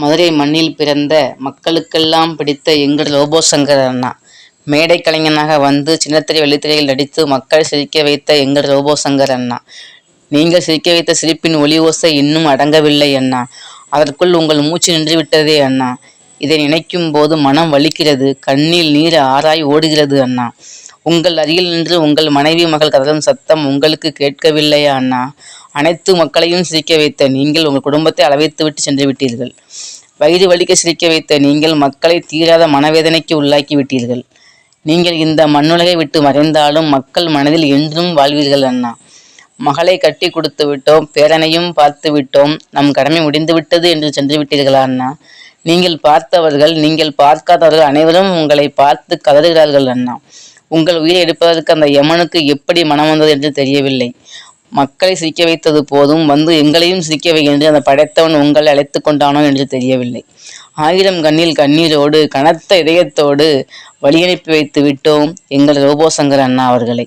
மதுரை மண்ணில் பிறந்த மக்களுக்கெல்லாம் பிடித்த எங்கள் லோபோ சங்கர் அண்ணா. மேடை கலைஞனாக வந்து சின்னத்திரை வெள்ளித்திரையில் நடித்து மக்கள் சிரிக்க வைத்த எங்கள் ரோபோ சங்கர் அண்ணா. நீங்கள் சிரிக்க வைத்த சிரிப்பின் ஒளி ஓசை இன்னும் அடங்கவில்லை அண்ணா. அதற்குள் உங்கள் மூச்சு நின்று விட்டதே அண்ணா. இதை நினைக்கும் போது மனம் வலிக்கிறது கண்ணில் நீர் ஆராய் ஓடுகிறது அண்ணா. உங்கள் அருகில் நின்று உங்கள் மனைவி மகள் கதறும் சத்தம் உங்களுக்கு கேட்கவில்லையா அண்ணா? அனைத்து மக்களையும் சிரிக்க வைத்த நீங்கள் உங்கள் குடும்பத்தை அளவைத்து விட்டு சென்று விட்டீர்கள். வயிறு வலிக்க சிரிக்க வைத்த நீங்கள் மக்களை தீராத மனவேதனைக்கு உள்ளாக்கி விட்டீர்கள். நீங்கள் இந்த மண்ணுலகை விட்டு மறைந்தாலும் மக்கள் மனதில் என்றும் வாழ்வீர்கள் அண்ணா. மகளை கட்டி கொடுத்து விட்டோம் பேரனையும் பார்த்து விட்டோம். நம் கடமை முடிந்து விட்டது என்று சென்று விட்டீர்களா அண்ணா? நீங்கள் பார்த்தவர்கள் நீங்கள் பார்க்காதவர்கள் அனைவரும் உங்களை பார்த்து கதறுகிறார்கள் அண்ணா. உங்கள் உயிரை எடுப்பதற்கு அந்த யமனுக்கு எப்படி மனம் வந்தது என்று தெரியவில்லை. மக்களை சிரிக்க வைத்தது போதும் வந்து எங்களையும் சிரிக்க வைக்கின்ற அந்த படைத்தவன் உங்களை அழைத்து கொண்டானோ என்று தெரியவில்லை. ஆயிரம் கண்ணில் கண்ணீரோடு கனத்த இதயத்தோடு வழியனுப்பி வைத்து விட்டோம் எங்கள் ரோபோ சங்கர் அண்ணா அவர்களை.